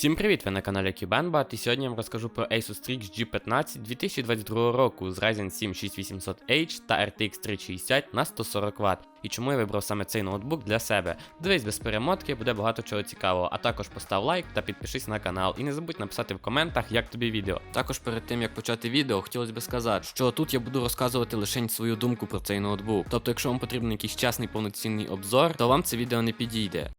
Всім привіт! Ви на каналі QBanBat і сьогодні я вам розкажу про Asus Strix G15 2022 року з Ryzen 7 6800H та RTX 360 на 140 Вт. І чому я вибрав саме цей ноутбук для себе. Дивись без перемотки, буде багато чого цікавого, а також постав лайк та підпишись на канал. І не забудь написати в коментах, як тобі відео. Також перед тим як почати відео, хотілося б сказати, що тут я буду розказувати лише свою думку про цей ноутбук. Тобто, якщо вам потрібен якийсь чесний повноцінний обзор, то вам це відео не підійде.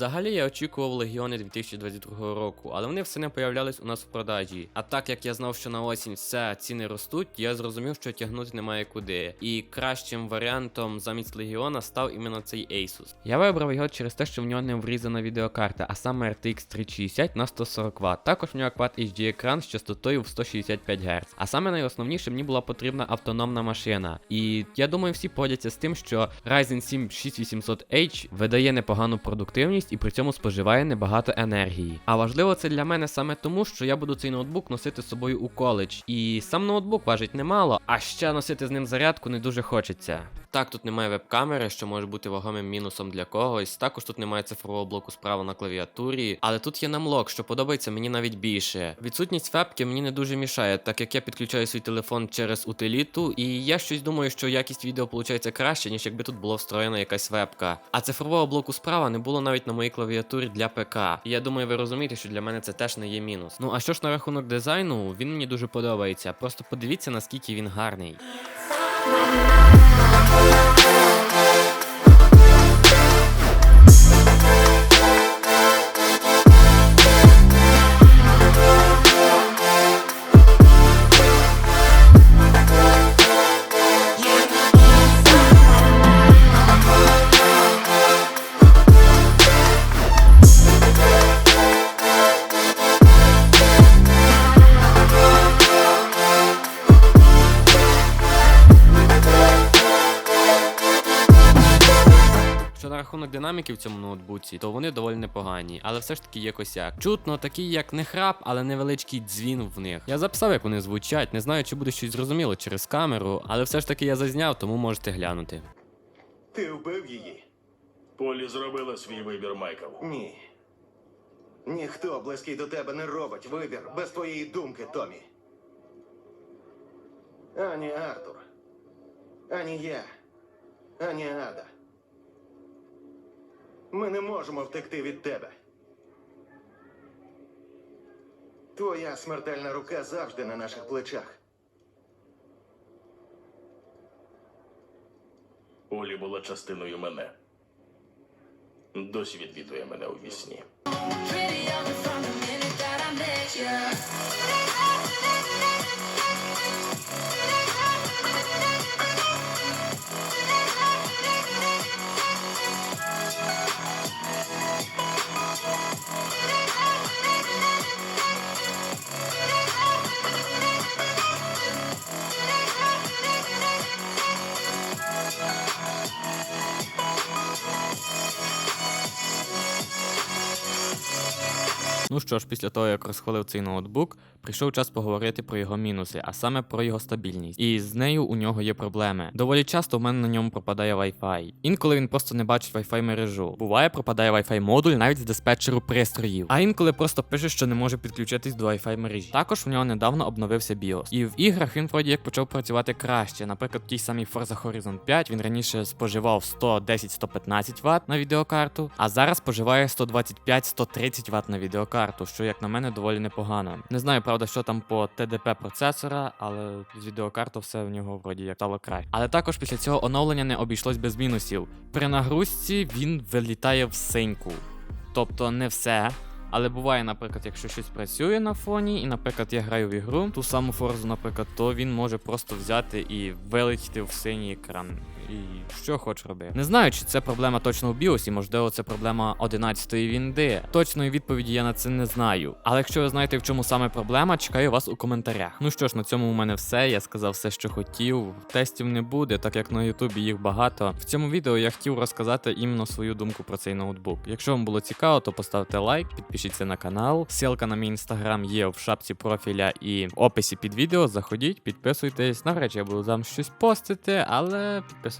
Взагалі я очікував легіони 2022 року, але вони все не появлялись у нас в продажі. А так як я знав, що на осінь все ціни ростуть, я зрозумів, що тягнути немає куди. І кращим варіантом замість легіона став іменно цей Asus. Я вибрав його через те, що в нього не врізана відеокарта, а саме RTX 360 на 140 Вт. Також в нього Quad HD екран з частотою в 165 Гц. А саме найосновніше мені була потрібна автономна машина. І я думаю, всі погодяться з тим, що Ryzen 7 6800H видає непогану продуктивність і при цьому споживає небагато енергії. А важливо це для мене саме тому, що я буду цей ноутбук носити з собою у коледж. І сам ноутбук важить немало, а ще носити з ним зарядку не дуже хочеться. Так, тут немає веб-камери, що може бути вагомим мінусом для когось. Також тут немає цифрового блоку справа на клавіатурі, але тут є намлок, що подобається мені навіть більше. Відсутність вебки мені не дуже мішає, так як я підключаю свій телефон через утиліту, і я щось думаю, що якість відео виходить краще, ніж якби тут була встроєна якась вебка. А цифрового блоку справа не було навіть на моїй клавіатурі для ПК. І я думаю, ви розумієте, що для мене це теж не є мінус. Ну а що ж на рахунок дизайну, він мені дуже подобається. Просто подивіться, наскільки він гарний. Рахунок динаміки в цьому ноутбуці, то вони доволі непогані, але все ж таки є косяк. Чутно, такий як не храп, але невеличкий дзвін в них. Я записав, як вони звучать, не знаю, чи буде щось зрозуміло через камеру, але все ж таки я зазняв, тому можете глянути. Ти вбив її? Полі зробила свій вибір, Майкл. Ні. Ніхто близький до тебе не робить вибір без твоєї думки, Томі. Ані Артур. Ані я. Ані Ада. Ми не можемо втекти від тебе. Твоя смертельна рука завжди на наших плечах. Олі була частиною мене. Досі відвідує мене у вісні. Ну що ж, після того, як розхвалив цей ноутбук, прийшов час поговорити про його мінуси, а саме про його стабільність. І з нею у нього є проблеми. Доволі часто в мене на ньому пропадає Wi-Fi. Інколи він просто не бачить Wi-Fi мережу. Буває, пропадає Wi-Fi модуль навіть з диспетчеру пристроїв. А інколи просто пише, що не може підключитись до Wi-Fi мережі. Також у нього недавно обновився BIOS. І в іграх він вроді як почав працювати краще. Наприклад, в тій самій Forza Horizon 5 він раніше споживав 110-115 Вт на відеокарту, а зараз споживає 125-130 Вт на відеокарту, що як на мене доволі непогано. Не знаю, правда, що там по TDP процесора, але з відеокартою все в нього вроді як стало краще. Але також після цього оновлення не обійшлось без мінусів. При нагрузці він вилітає в синьку. Тобто не все. Але буває, наприклад, якщо щось працює на фоні, і, наприклад, я граю в ігру, ту саму форзу, наприклад, то він може просто взяти і вилетіти в синій екран. І що хоч роби. Не знаю, чи це проблема точно в біосі, можливо, це проблема 11-ї вінди. Точної відповіді я на це не знаю. Але якщо ви знаєте, в чому саме проблема, чекаю вас у коментарях. Ну що ж, на цьому у мене все. Я сказав все, що хотів. Тестів не буде, так як на Ютубі їх багато. В цьому відео я хотів розказати іменно свою думку про цей ноутбук. Якщо вам було цікаво, то поставте лайк, підпишіться на канал. Ссылка на мій інстаграм є в шапці профіля і в описі під відео. Заходіть, підписуйтесь. Навряд я буду там щось постити, але підписуйтесь.